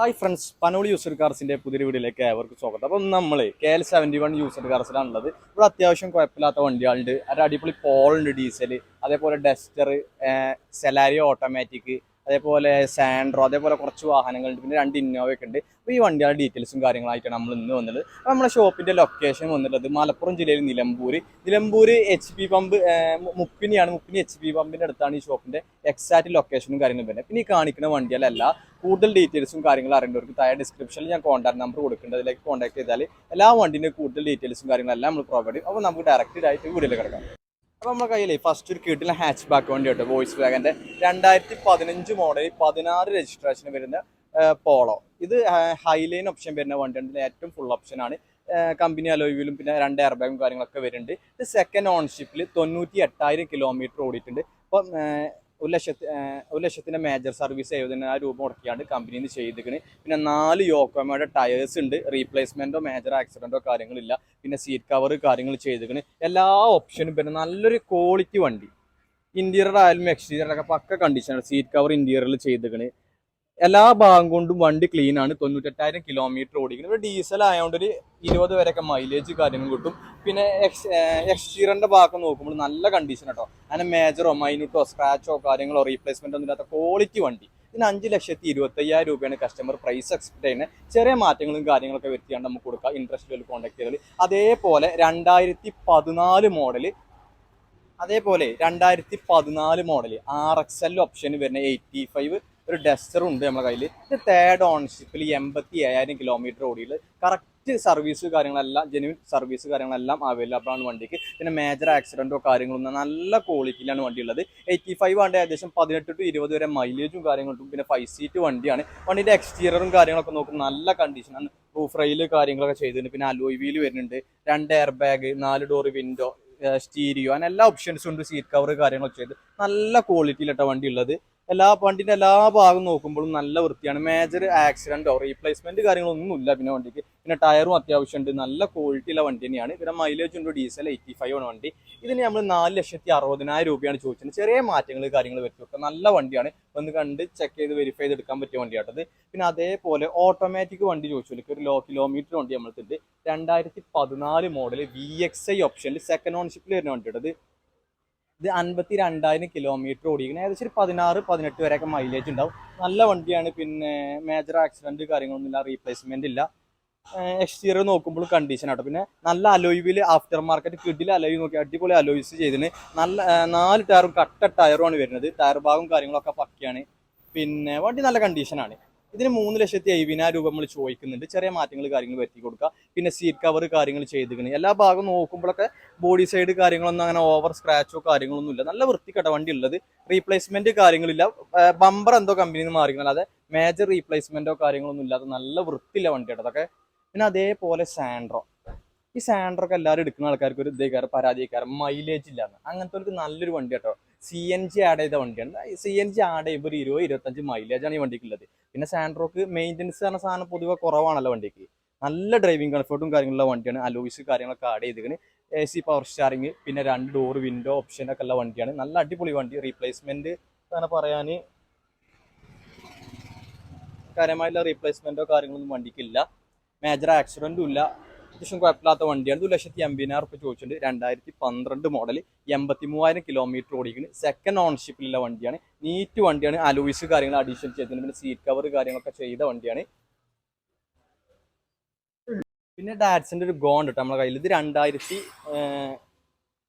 Hi friends Panoli user കാർസിന്റെ പുതിയ വീഡിയോയിലേക്ക് അവർക്ക് സ്വാഗതം. അപ്പം നമ്മൾ K L seventy one user കാർസിലാണുള്ളത് ഇവിടെ അത്യാവശ്യം കുഴപ്പമില്ലാത്ത വണ്ടികളുണ്ട്. ഒരു അടിപൊളി പോളുണ്ട് ഡീസൽ അതേപോലെ ഡസ്റ്റർ സെലാരി ഓട്ടോമാറ്റിക് അതേപോലെ സാൻഡ്രോ അതേപോലെ കുറച്ച് വാഹനങ്ങളുണ്ട്. പിന്നെ രണ്ട് ഇന്നോവ ഒക്കെ ഉണ്ട്. അപ്പോൾ ഈ വണ്ടിയുടെ ഡീറ്റെയിൽസും കാര്യങ്ങളായിട്ടാണ് നമ്മൾ ഇന്ന് വന്നത്. അപ്പോൾ നമ്മുടെ ഷോപ്പിന്റെ ലൊക്കേഷൻ വന്നിട്ടുള്ളത് മലപ്പുറം ജില്ലയിൽ Nilambur Nilambur H P pump മുപ്പിനിയാണ്. മുപ്പിനി എച്ച് പി പമ്പിന്റെ അടുത്താണ് ഈ ഷോപ്പിന്റെ എക്സാക്റ്റ് ലൊക്കേഷനും കാര്യങ്ങളും വരുന്നത്. പിന്നെ ഈ കാണിക്കുന്ന വണ്ടികളല്ല കൂടുതൽ ഡീറ്റെയിൽസും കാര്യങ്ങളും അറിയേണ്ടവർക്ക് താഴെ ഡിസ്ക്രിപ്ഷനിൽ ഞാൻ കോൺടാക്ട് നമ്പർ കൊടുക്കുന്നുണ്ട്. അതിലേക്ക് കോൺടാക്ട് ചെയ്താൽ എല്ലാ വണ്ടിന്റെ കൂടുതൽ ഡീറ്റെയിൽസും കാര്യങ്ങളെല്ലാം നമ്മൾ പ്രൊവൈഡ് ചെയ്യും. അപ്പോൾ നമുക്ക് ഡയറക്റ്റ് ആയിട്ട് വീഡിയോയിൽ കിടക്കാം. അപ്പോൾ നമ്മുടെ കയ്യിൽ ഫസ്റ്റ് ഒരു കിട്ടുന്ന ഹാച്ച് ബാക്ക് വണ്ടി കേട്ടോ വോയിസ് വാഗന്റെ രണ്ടായിരത്തി പതിനഞ്ച് മോഡൽ പതിനാറ് രജിസ്ട്രേഷൻ വരുന്ന പോളോ ഇത് ഹൈലൈൻ ഓപ്ഷൻ വരുന്ന വണ്ടിയാണ്. ഏറ്റവും ഫുൾ ഓപ്ഷൻ ആണ്. കമ്പനി അലോയിലും പിന്നെ രണ്ട് എയർ ബാഗും കാര്യങ്ങളൊക്കെ വരുന്നുണ്ട്. ഇത് സെക്കൻഡ് ഓൺഷിപ്പിൽ തൊണ്ണൂറ്റി എട്ടായിരം കിലോമീറ്റർ ഓടിയിട്ടുണ്ട്. അപ്പം ഒരു ലക്ഷത്തി ഒരു ലക്ഷത്തിന്റെ മേജർ സർവീസ് എഴുപതിനായിരം രൂപ മുടക്കിയാണ് കമ്പനിയിൽ നിന്ന് ചെയ്തിരിക്കുന്നത് പിന്നെ നാല് യോക്കോമയുടെ ടയേഴ്സ് ഉണ്ട്. റീപ്ലേസ്മെന്റോ മേജർ ആക്സിഡന്റോ കാര്യങ്ങളില്ല. പിന്നെ സീറ്റ് കവർ കാര്യങ്ങൾ ചെയ്തിരിക്കുന്നത് എല്ലാ ഓപ്ഷനും പിന്നെ നല്ലൊരു ക്വാളിറ്റി വണ്ടി. ഇന്റീരിയർ ആയാലും എക്സ്റ്റീരിയർ ഒക്കെ പക്ക കണ്ടീഷനാണ് സീറ്റ് കവർ ഇന്റീരിയറിൽ ചെയ്തിരിക്കുന്നത് എല്ലാ ഭാഗം കൊണ്ടും വണ്ടി ക്ലീൻ ആണ്. തൊണ്ണൂറ്റെട്ടായിരം കിലോമീറ്റർ ഓടിക്കുന്നത് ഒരു ഡീസൽ ആയതുകൊണ്ട് ഒരു ഇരുപത് വരെയൊക്കെ മൈലേജ് കാര്യങ്ങൾ കിട്ടും. പിന്നെ എക്സ് എക്സ്റ്റീരിയറിന്റെ ഭാഗം നോക്കുമ്പോൾ നല്ല കണ്ടീഷൻ കേട്ടോ അങ്ങനെ മേജറോ മൈനൂട്ടോ സ്ക്രാച്ചോ കാര്യങ്ങളോ റീപ്ലേസ്മെന്റ് ഒന്നും ഇല്ലാത്ത ക്വാളിറ്റി വണ്ടി. ഇതിന് അഞ്ച് ലക്ഷത്തി ഇരുപത്തയ്യായിരം രൂപയാണ് കസ്റ്റമർ പ്രൈസ് എക്സ്പെക്ട് ചെയ്യുന്നത്. ചെറിയ മാറ്റങ്ങളും കാര്യങ്ങളൊക്കെ വരുത്തിയാണ് നമുക്ക് കൊടുക്കുക. ഇൻട്രസ്റ്റ് കോൺടാക്ട് ചെയ്താൽ അതേപോലെ രണ്ടായിരത്തി പതിനാല് മോഡൽ അതേപോലെ രണ്ടായിരത്തി പതിനാല് മോഡൽ ആർ എക്സ് എൽ ഓപ്ഷന് വരുന്ന എയ്റ്റി ഫൈവ് ഒരു ഡസ്റ്റർ ഉണ്ട് നമ്മുടെ കയ്യിൽ ഇത് തേർഡ് ഓൺഷിപ്പിൽ എൺപത്തി ഏഴായിരം കിലോമീറ്റർ ഓടിയിൽ കറക്റ്റ് സർവീസ് കാര്യങ്ങളെല്ലാം ജെനുവിൻ സർവീസ് കാര്യങ്ങളെല്ലാം അവൈലബിൾ ആണ് വണ്ടിക്ക്. പിന്നെ മേജർ ആക്സിഡന്റോ കാര്യങ്ങളൊന്നും നല്ല ക്വാളിറ്റിയിലാണ് വണ്ടി ഉള്ളത്. എയ്റ്റി ഫൈവ് ആണ് ഏകദേശം പതിനെട്ട് ടു ഇരുപത് വരെ മൈലേജും കാര്യങ്ങളും പിന്നെ ഫൈവ് സീറ്റ് വണ്ടിയാണ്. വണ്ടിന്റെ എക്സ്റ്റീരിയറും കാര്യങ്ങളൊക്കെ നോക്കും നല്ല കണ്ടീഷനാണ് റൂഫ് റെയിൽ കാര്യങ്ങളൊക്കെ ചെയ്തിട്ടുണ്ട്. പിന്നെ അലോയ് വീൽ വരുന്നുണ്ട്. രണ്ട് എയർ ബാഗ് നാല് ഡോർ വിൻഡോ സ്റ്റീരിയോ അങ്ങനെ എല്ലാ ഓപ്ഷൻസും ഉണ്ട്. സീറ്റ് കവർ കാര്യങ്ങളൊക്കെ ചെയ്ത്. നല്ല ക്വാളിറ്റിയിലിട്ട വണ്ടി ഉള്ളത്. എല്ലാ വണ്ടിന്റെ എല്ലാ ഭാഗം നോക്കുമ്പോഴും നല്ല വൃത്തിയാണ്. മേജർ ആക്സിഡന്റോ റീപ്ലേസ്മെന്റ് കാര്യങ്ങളൊന്നും ഇല്ല പിന്നെ വണ്ടിക്ക്. പിന്നെ ടയറും അത്യാവശ്യം ഉണ്ട് നല്ല ക്വാളിറ്റിയുള്ള വണ്ടി തന്നെയാണ്. പിന്നെ മൈലേജ് ഉണ്ട്. ഡീസൽ എയ്റ്റി ഫൈവ് ആണ് വണ്ടി. ഇതിന് നമ്മൾ നാല് ലക്ഷത്തി അറുപതിനായിരം രൂപയാണ് ചോദിച്ചത്. ചെറിയ മാറ്റങ്ങൾ കാര്യങ്ങൾ വരുത്തി. വെക്കുക നല്ല വണ്ടിയാണ്. ഒന്ന് കണ്ട് ചെക്ക് ചെയ്ത് വെരിഫൈ ചെയ്ത് എടുക്കാൻ പറ്റിയ വണ്ടിയാട്ടത് പിന്നെ അതേപോലെ ഓട്ടോമാറ്റിക് വണ്ടി ചോദിച്ചു ഒരു ലോ കിലോമീറ്റർ വണ്ടി നമ്മൾക്കുണ്ട്. രണ്ടായിരത്തി പതിനാല് മോഡൽ വി എക്സ് ഐ ഓപ്ഷനിൽ സെക്കൻഡ് ഓൺഷിപ്പിൽ വരുന്ന വണ്ടിയുള്ളത് ഇത് അൻപത്തി രണ്ടായിരം കിലോമീറ്റർ ഓടിക്കുന്നത് ഏകദേശം ഒരു പതിനാറ് പതിനെട്ട് വരെയൊക്കെ മൈലേജ് ഉണ്ടാവും. നല്ല വണ്ടിയാണ്. പിന്നെ മേജർ ആക്സിഡന്റ് കാര്യങ്ങളൊന്നുമില്ല റീപ്ലേസ്മെന്റ് ഇല്ല. എക്സ്റ്റീരിയർ നോക്കുമ്പോൾ കണ്ടീഷൻ ആട്ടോ. പിന്നെ നല്ല അലോയിവിൽ ആഫ്റ്റർ മാർക്കറ്റ് കിഡിൽ അലോയി നോക്കി അടിപൊളി അലോയിസ് ചെയ്തിന്. നല്ല നാല് ടയറും കട്ട ടയറുമാണ് വരുന്നത്. ടയർ ഭാഗവും കാര്യങ്ങളൊക്കെ പക്കയാണ്. പിന്നെ വണ്ടി നല്ല കണ്ടീഷനാണ് ഇതിന് മൂന്ന് ലക്ഷത്തി എഴുപതിനായിരം രൂപ നമ്മൾ ചോദിക്കുന്നുണ്ട്. ചെറിയ മാറ്റങ്ങൾ കാര്യങ്ങൾ വരുത്തി കൊടുക്കുക. പിന്നെ സീറ്റ് കവർ കാര്യങ്ങൾ ചെയ്തിരിക്കുന്നത് എല്ലാ ഭാഗം നോക്കുമ്പോഴൊക്കെ ബോഡി സൈഡ് കാര്യങ്ങളൊന്നും അങ്ങനെ ഓവർ സ്ക്രാച്ചോ കാര്യങ്ങളൊന്നും ഇല്ല. നല്ല വൃത്തിക്കട്ട വണ്ടി ഉള്ളത് റീപ്ലേസ്മെന്റ് കാര്യങ്ങളില്ല ബമ്പർ എന്തോ കമ്പനിയിൽ നിന്ന് മാറിക്കണം അല്ലാതെ മേജർ റീപ്ലേസ്മെന്റോ കാര്യങ്ങളൊന്നും ഇല്ലാതെ നല്ല വൃത്തിയില്ല വണ്ടി അതൊക്കെ പിന്നെ അതേപോലെ സാൻഡ്രോ ഈ സാൻഡ്രോ ഒക്കെ എല്ലാവരും എടുക്കുന്ന ആൾക്കാർക്ക് ഒരു ഇതേക്കാരം പരാതിക്കാരം മൈലേജ് ഇല്ലാന്ന്. അങ്ങനത്തെ ഒരു നല്ലൊരു വണ്ടി കേട്ടോ സി എൻ ജി ആഡ് ചെയ്ത വണ്ടിയാണ്. സി എൻ ജി ആഡ് ചെയ്യുമ്പോൾ ഒരു ഇരുപത് ഇരുപത്തഞ്ച് മൈലേജ് ആണ് ഈ വണ്ടിക്ക് ഉള്ളത് പിന്നെ സാൻഡ്രോക്ക് മെയിന്റനൻസ് പറഞ്ഞ സാധനം പൊതുവെ കുറവാണല്ലോ വണ്ടിക്ക്. നല്ല ഡ്രൈവിംഗ് കംഫർട്ടും കാര്യങ്ങളുള്ള വണ്ടിയാണ്. അലോയിസ് കാര്യങ്ങളൊക്കെ ആഡ് ചെയ്തിരിക്കുന്നത് എ സി പവർ സ്റ്റാറിങ് പിന്നെ രണ്ട് ഡോർ വിൻഡോ ഓപ്ഷൻ ഒക്കെ ഉള്ള വണ്ടിയാണ്. നല്ല അടിപൊളി വണ്ടി. റീപ്ലേസ്മെന്റ് അങ്ങനെ പറയാൻ കാര്യമായിട്ടുള്ള റീപ്ലേസ്മെന്റോ കാര്യങ്ങളൊന്നും വണ്ടിക്കില്ല. മേജർ ആക്സിഡന്റും ഇല്ല. അത്യാവശ്യം കുഴപ്പമില്ലാത്ത വണ്ടിയാണ്. ഒരു ലക്ഷത്തി എൺപതിനായിരം റുപ്യ ചോദിച്ചിട്ടുണ്ട്. രണ്ടായിരത്തി പന്ത്രണ്ട് മോഡൽ എൺപത്തി മൂവായിരം കിലോമീറ്റർ ഓടിക്കുന്നത് സെക്കൻഡ് ഓൺഷിപ്പിലുള്ള വണ്ടിയാണ്. നീറ്റ് വണ്ടിയാണ്. അലോയിസ് കാര്യങ്ങൾ അഡീഷൻ ചെയ്തിട്ടുണ്ട്. പിന്നെ സീറ്റ് കവർ കാര്യങ്ങളൊക്കെ ചെയ്ത വണ്ടിയാണ്. പിന്നെ ഡാറ്റ്സിന്റെ ഒരു ഗോണ്ട് കേട്ടോ നമ്മുടെ കയ്യിൽ ഇത് രണ്ടായിരത്തി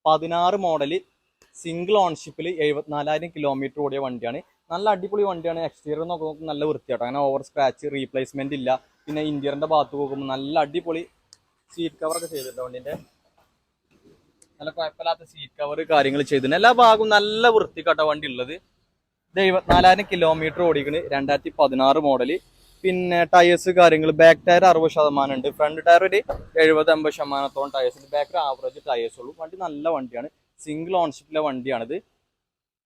പതിനാറ് മോഡൽ സിംഗിൾ ഓൺഷിപ്പിൽ എഴുപത്തിനാലായിരം കിലോമീറ്റർ ഓടിയ വണ്ടിയാണ്. നല്ല അടിപൊളി വണ്ടിയാണ്. എക്സ്റ്റീരിയർ നോക്കുമ്പോൾ നല്ല വൃത്തിയാട്ടോ. അങ്ങനെ ഓവർ സ്ക്രാച്ച് റീപ്ലേസ്മെന്റ് ഇല്ല. പിന്നെ ഇന്റീരിയറിന്റെ ഭാഗത്ത് നോക്കുമ്പോൾ നല്ല അടിപൊളി സീറ്റ് കവറൊക്കെ ചെയ്തിട്ടുണ്ട് വണ്ടിന്റെ. നല്ല കുഴപ്പമില്ലാത്ത സീറ്റ് കവർ കാര്യങ്ങൾ ചെയ്തിട്ടുണ്ട്. എല്ലാ ഭാഗവും നല്ല വൃത്തിക്കട്ട വണ്ടി ഉള്ളത് ഇത് എഴുപത്തിനാലായിരം കിലോമീറ്റർ ഓടിക്കണ്. രണ്ടായിരത്തി പതിനാറ് മോഡൽ പിന്നെ ടയേഴ്സ് കാര്യങ്ങൾ ബാക്ക് ടയർ അറുപത് ശതമാനം ഉണ്ട്. ഫ്രണ്ട് ടയർ ഒരു എഴുപത് അമ്പത് ശതമാനത്തോളം ടയേഴ്സ് ഉണ്ട്. ബാക്കിൽ ആവറേജ് ടയേഴ്സ് ഉള്ളൂ. വണ്ടി നല്ല വണ്ടിയാണ്. സിംഗിൾ ഓൺഷിപ്പിലെ വണ്ടിയാണിത്.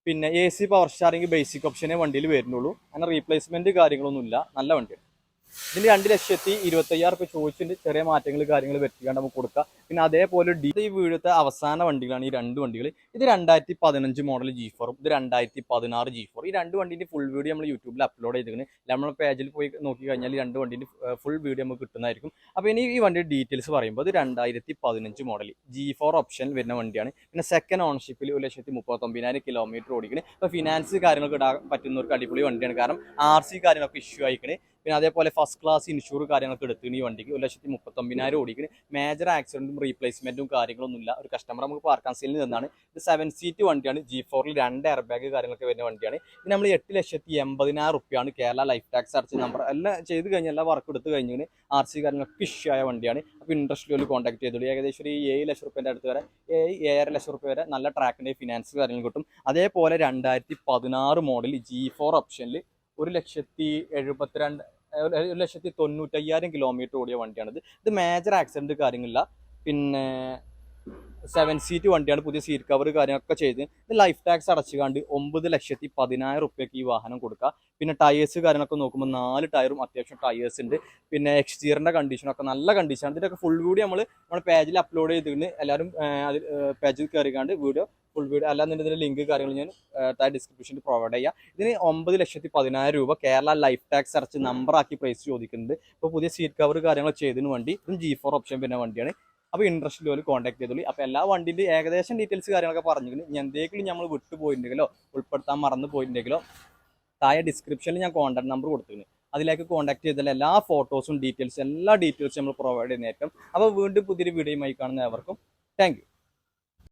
പിന്നെ A C power steering basic ഓപ്ഷനേ വണ്ടിയിൽ വരുന്നുള്ളൂ. അങ്ങനെ റീപ്ലേസ്മെന്റ് കാര്യങ്ങളൊന്നുമില്ല. നല്ല വണ്ടിയാണ്. ഇതിന് രണ്ട് ലക്ഷത്തി ഇരുപത്തയ്യായിരം റുപ്യ ചോദിച്ചിട്ട് ചെറിയ മാറ്റങ്ങൾ കാര്യങ്ങൾ വരുത്തിക്കാണ്ട് നമുക്ക് കൊടുക്കാം. പിന്നെ അതേപോലെ ഡി ഈ വീഴത്തെ അവസാന വണ്ടികളാണ് ഈ രണ്ട് വണ്ടികൾ ഇത് രണ്ടായിരത്തി പതിനഞ്ച് മോഡൽ ജി ഫോറും ഇത് രണ്ടായിരത്തി പതിനാറ് ജി ഫോർ ഈ രണ്ട് വണ്ടിന്റെ ഫുൾ വീഡിയോ നമ്മൾ യൂട്യൂബിൽ അപ്ലോഡ് ചെയ്തിരിക്കുന്നത് നമ്മുടെ പേജിൽ പോയി നോക്കി കഴിഞ്ഞാൽ ഈ രണ്ട് വണ്ടിന്റെ ഫുൾ വീഡിയോ നമുക്ക് കിട്ടുന്നതായിരിക്കും. അപ്പോൾ ഇനി ഈ വണ്ടിയുടെ ഡീറ്റെയിൽസ് പറയുമ്പോൾ ഇത് രണ്ടായിരത്തി പതിനഞ്ച് മോഡൽ ജി ഫോർ ഓപ്ഷൻ വരുന്ന വണ്ടിയാണ്. പിന്നെ സെക്കൻഡ് ഓണർഷിപ്പിൽ ഒരു ലക്ഷത്തി മുപ്പത്തൊമ്പതിനായിരം കിലോമീറ്റർ ഓടിക്കണേ. അപ്പോൾ ഫിനാൻസ് കാര്യങ്ങളൊക്കെ ഇടാൻ പറ്റുന്നവർക്ക് അടിപൊളി വണ്ടിയാണ്. കാരണം ആർ സി കാര്യങ്ങളൊക്കെ ഇഷ്യൂ ആയിക്കണേ. പിന്നെ അതേപോലെ ഫസ്റ്റ് ക്ലാസ് ഇൻഷൂർ കാര്യങ്ങളൊക്കെ എടുത്തിന് ഈ വണ്ടിക്ക് ഒരു ലക്ഷത്തി മുപ്പത്തൊമ്പതിനായിരം ഓടിക്കണ്. മേജർ ആക്സിഡന്റും റീപ്ലേസ്മെന്റും കാര്യങ്ങളൊന്നും ഇല്ല ഒരു കസ്റ്റമർ നമുക്ക് പാർക്കാൻ സെല്ലിൽ നിന്നാണ്. ഇത് സെവൻ സീറ്റ് വണ്ടിയാണ്. ജി ഫോറിൽ രണ്ട് എയർ ബാഗ് കാര്യങ്ങളൊക്കെ വരുന്ന വണ്ടിയാണ്. ഇത് നമ്മൾ എട്ട് ലക്ഷത്തി എൺപതിനായിരം റുപ്യാണ് കേരള ലൈഫ് ടാക്സ് അടച്ച നമ്പർ എല്ലാം ചെയ്ത് കഴിഞ്ഞാൽ എല്ലാ വർക്ക് എടുത്ത് കഴിഞ്ഞാൽ ആർ സി കാര്യങ്ങളൊക്കെ ഇഷ്യൂ ആയ വണ്ടിയാണ്. അപ്പോൾ ഇൻട്രസ്റ്റിൽ കോൺടാക്ട് ചെയ്തോളൂ. ഏകദേശം ഒരു ഏഴ് ലക്ഷം റുപ്യന്റെ അടുത്ത് വരെ ഏഴ് ഏഴര ലക്ഷം റുപ്യ വരെ നല്ല ട്രാക്കിന്റെ ഫിനാൻസ് കാര്യങ്ങൾ കിട്ടും. അതേപോലെ രണ്ടായിരത്തി പതിനാറ് മോഡൽ ജി ഫോർ ഓപ്ഷനിൽ ഒരു ലക്ഷത്തി എഴുപത്തിരണ്ട് ഒരു ലക്ഷത്തി തൊണ്ണൂറ്റയ്യായിരം കിലോമീറ്റർ ഓടിയ വണ്ടിയാണിത്. ഇത് മേജർ ആക്സിഡന്റ് കാര്യങ്ങളില്ല. പിന്നെ സെവൻ സീറ്റ് വണ്ടിയാണ് പുതിയ സീറ്റ് കവർ കാര്യങ്ങളൊക്കെ ചെയ്ത്. ലൈഫ് ടാക്സ് അടച്ചുകാണ്ട് ഒമ്പത് ലക്ഷത്തി പതിനായിരം റുപ്യക്ക് ഈ വാഹനം കൊടുക്കുക. പിന്നെ ടയേഴ്സ് കാര്യങ്ങളൊക്കെ നോക്കുമ്പോൾ നാല് ടയറും അത്യാവശ്യം ടയേഴ്സ് ഉണ്ട്. പിന്നെ എക്സ്റ്റീരിയറിന്റെ കണ്ടീഷനൊക്കെ നല്ല കണ്ടീഷനാണ് ഇതിന്റെയൊക്കെ ഫുൾ വീഡിയോ നമ്മൾ നമ്മുടെ പേജിൽ അപ്ലോഡ് ചെയ്തിട്ടുണ്ട്. എല്ലാവരും അതിൽ പേജിൽ കയറിക്കാണ്ട് വീഡിയോ ഫുൾ വീഡിയോ അല്ലാന്നുണ്ടെങ്കിൽ ലിങ്ക് കാര്യങ്ങൾ ഞാൻ താഴെ ഡിസ്ക്രിപ്ഷനിൽ പ്രൊവൈഡ് ചെയ്യാം. ഇതിന് ഒമ്പത് ലക്ഷത്തി പതിനായിരം രൂപ കേരള ലൈഫ് ടാക്സ് അടച്ച് നമ്പറാക്കി പ്രൈസ് ചോദിക്കുന്നുണ്ട്. ഇപ്പോൾ പുതിയ സീറ്റ് കവർ കാര്യങ്ങൾ ചെയ്തതിന് വണ്ടി. ഇതും ജി ഫോർ ഓപ്ഷൻ പിന്നെ വണ്ടിയാണ്. അപ്പോൾ ഇൻട്രസ്റ്റ് പോലെ കോൺടാക്ട് ചെയ്തോളൂ. അപ്പോൾ എല്ലാ വണ്ടിന്റെ ഏകദേശം ഡീറ്റെയിൽസ് കാര്യങ്ങളൊക്കെ പറഞ്ഞിട്ടുണ്ട് ഇനി എന്തെങ്കിലും നമ്മൾ വിട്ടു പോയിട്ടുണ്ടെങ്കിലോ ഉൾപ്പെടുത്താൻ മറന്നു പോയിട്ടുണ്ടെങ്കിലോ താഴെ ഡിസ്ക്രിപ്ഷനിൽ ഞാൻ കോൺടാക്ട് നമ്പർ കൊടുത്തിരുന്നു അതിലേക്ക് കോൺടാക്ട് ചെയ്താൽ എല്ലാ ഫോട്ടോസും ഡീറ്റെയിൽസും എല്ലാ ഡീറ്റെയിൽസും നമ്മൾ പ്രൊവൈഡ് ചെയ്യുന്നതായിരിക്കും. അപ്പോൾ വീണ്ടും പുതിയൊരു വീഡിയോയുമായി കാണുന്ന ഏവർക്കും താങ്ക്